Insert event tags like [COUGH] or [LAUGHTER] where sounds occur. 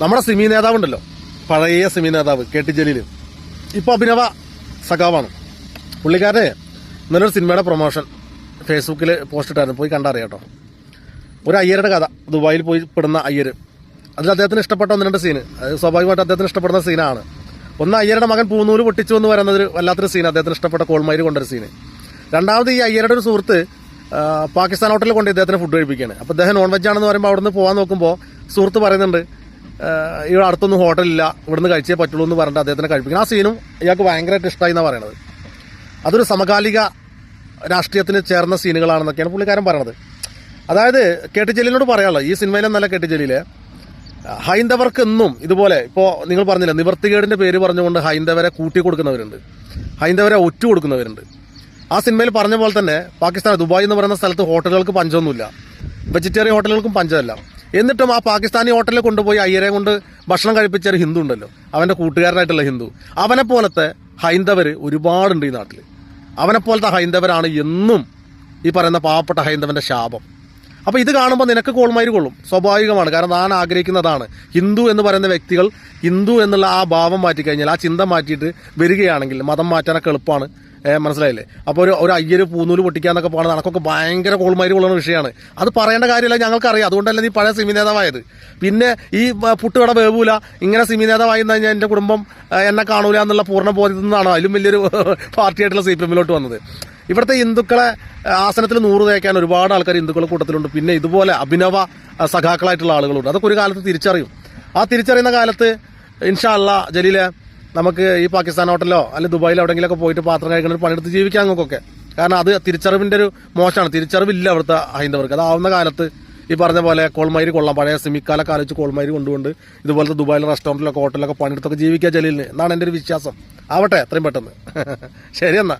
നമ്മുടെ സിമി നേതാവ് ഉണ്ടല്ലോ പഴയ സിമി നേതാവ് കെ ടി ജലീൽ ഇപ്പോൾ അഭിനവ സഖാവാണ്. പുള്ളിക്കാരനെ നല്ലൊരു സിനിമയുടെ പ്രൊമോഷൻ ഫേസ്ബുക്കിൽ പോസ്റ്റ് ഇട്ടായിരുന്നു. പോയി കണ്ടറിയാട്ടോ ഒരു അയ്യരുടെ കഥ. ദുബായിൽ പോയി പെടുന്ന അയ്യർ അതിൽ അദ്ദേഹത്തിന് ഇഷ്ടപ്പെട്ട ഒന്ന് രണ്ട് സീന് അത് സ്വാഭാവികമായിട്ട് അദ്ദേഹത്തിന് ഇഷ്ടപ്പെടുന്ന സീനാണ് ഒന്ന് അയ്യരുടെ മകൻ പൂന്നൂര് പൊട്ടിച്ചു എന്ന് പറയുന്നത് ഒരു വല്ലാത്തൊരു സീൻ അദ്ദേഹത്തിന് ഇഷ്ടപ്പെട്ട കോൾമൈര് കൊണ്ടൊരു സീന് രണ്ടാമത് ഈ അയ്യരുടെ ഒരു സുഹൃത്ത് പാകിസ്ഥാൻ ഹോട്ടലിൽ കൊണ്ട് ഇദ്ദേഹത്തിന് ഫുഡ് കഴിപ്പിക്കുകയാണ്. അപ്പോൾ അദ്ദേഹം നോൺ വെജ് ആണെന്ന് പറയുമ്പോൾ അവിടുന്ന് പോകാൻ നോക്കുമ്പോൾ സുഹൃത്ത് പറയുന്നുണ്ട് ഇവിടെ അടുത്തൊന്നും ഹോട്ടലില്ല. ഇവിടുന്ന് കഴിച്ചേ പറ്റുള്ളൂ എന്ന് പറഞ്ഞിട്ട് അദ്ദേഹത്തിനെ കഴിപ്പിക്കണം ആ സീനും ഇയാൾക്ക് ഭയങ്കരമായിട്ട് ഇഷ്ടമായി എന്നാണ് പറയണത്. അതൊരു സമകാലിക രാഷ്ട്രീയത്തിന് ചേർന്ന സീനുകളാണെന്നൊക്കെയാണ് പുള്ളിക്കാരൻ പറയണത്. അതായത് കെ ടി ജലീലിനോട് പറയാനുള്ളത് ഈ സിനിമയിലെ നല്ല കെ ടി ഹൈന്ദവർക്ക് എന്നും ഇതുപോലെ ഇപ്പോൾ നിങ്ങൾ പറഞ്ഞില്ല നിവർത്തികേടിന്റെ പേര് പറഞ്ഞുകൊണ്ട് ഹൈന്ദവരെ കൂട്ടി കൊടുക്കുന്നവരുണ്ട്. ഹൈന്ദവരെ ഒറ്റ കൊടുക്കുന്നവരുണ്ട്. ആ സിനിമയിൽ പറഞ്ഞ പോലെ തന്നെ പാകിസ്ഥാൻ ദുബായ് എന്ന് പറയുന്ന സ്ഥലത്ത് ഹോട്ടലുകൾക്ക് പഞ്ചമൊന്നുമില്ല. വെജിറ്റേറിയൻ ഹോട്ടലുകൾക്കും പഞ്ചമല്ല. എന്നിട്ടും ആ പാകിസ്ഥാനി ഹോട്ടലിൽ കൊണ്ടുപോയി അയ്യരെ കൊണ്ട് ഭക്ഷണം കഴിപ്പിച്ച ഒരു ഹിന്ദു ഉണ്ടല്ലോ. അവന്റെ കൂട്ടുകാരനായിട്ടുള്ള ഹിന്ദു. അവനെ പോലത്തെ ഹൈന്ദവർ ഒരുപാടുണ്ട് ഈ നാട്ടിൽ അവനെ പോലത്തെ ഹൈന്ദവരാണ് എന്നും ഈ പറയുന്ന പാവപ്പെട്ട ഹൈന്ദവന്റെ ശാപം. അപ്പോൾ ഇത് കാണുമ്പോൾ നിനക്ക് കോൾമയിര് കൊള്ളും. സ്വാഭാവികമാണ്. കാരണം ഞാൻ ആഗ്രഹിക്കുന്നതാണ്. ഹിന്ദു എന്ന് പറയുന്ന വ്യക്തികൾ ഹിന്ദു എന്നുള്ള ആ ഭാവം മാറ്റിക്കഴിഞ്ഞാൽ ആ ചിന്ത മാറ്റിയിട്ട് വരികയാണെങ്കിൽ മതം മാറ്റാനൊക്കെ എളുപ്പമാണ്. മനസ്സിലായില്ലേ? അപ്പോൾ ഒരു ഒരു അയ്യര് പൂന്നൂൽ പൊട്ടിക്കാന്നൊക്കെ പോകുന്നത് കണക്കൊക്കെ ഭയങ്കര കോൾമാരി കൊള്ളുന്ന വിഷയമാണ്. അത് പറയേണ്ട കാര്യമില്ല ഞങ്ങൾക്കറിയാം. അതുകൊണ്ടല്ലേ നീ പഴയ സിമി നേതാവായത്. പിന്നെ ഈ പുട്ടുകട വേവൂല. ഇങ്ങനെ സിമി നേതാവായി കഴിഞ്ഞാൽ എന്റെ കുടുംബം എന്നെ കാണൂല എന്നുള്ള പൂർണ ബോധ്യത്തിൽ നിന്നാണ് അതിലും വലിയൊരു [LAUGHS] പാർട്ടിയായിട്ടുള്ള സി പി എമ്മിലോട്ട് വന്നത്. ഇവിടുത്തെ ഹിന്ദുക്കളെ ആസനത്തിൽ നൂറ് തേക്കാൻ ഒരുപാട് ആൾക്കാർ ഹിന്ദുക്കളുടെ കൂട്ടത്തിലുണ്ട്. പിന്നെ ഇതുപോലെ അഭിനവ സഖാക്കളായിട്ടുള്ള ആളുകളുണ്ട്. അതൊക്കെ ഒരു കാലത്ത് തിരിച്ചറിയും. ആ തിരിച്ചറിയുന്ന കാലത്ത് ഇൻഷാ അല്ലാ ജലീലെ നമുക്ക് ഈ പാകിസ്ഥാൻ ഹോട്ടലോ അല്ലെങ്കിൽ ദുബായിലോ എവിടെയെങ്കിലുമൊക്കെ പോയിട്ട് പാത്രം കഴിക്കുന്ന ഒരു പണിയെടുത്ത് ജീവിക്കാൻ നമുക്കൊക്കെ കാരണം അത് തിരിച്ചറിവിന്റെ ഒരു മോശമാണ്. തിരിച്ചറിവില്ല അവിടുത്തെ ഹൈന്ദവർക്ക്. അതാവുന്ന കാലത്ത് ഈ പറഞ്ഞ പോലെ കോൾമൈര് കൊള്ളാം. പഴയ സിമിക്കാല കാലിച്ച് കോൾമൈര് കൊണ്ടുകൊണ്ട് ഇതുപോലത്തെ ദുബായിലെ റെസ്റ്റോറന്റിലൊക്കെ ഹോട്ടലിലൊക്കെ പണിയെടുത്തൊക്കെ ജീവിക്കുക ജലീലിന്. എന്നാണ് എന്റെ ഒരു വിശ്വാസം. ആവട്ടെ എത്രയും പെട്ടെന്ന്. [LAUGHS] ശരി എന്നാ.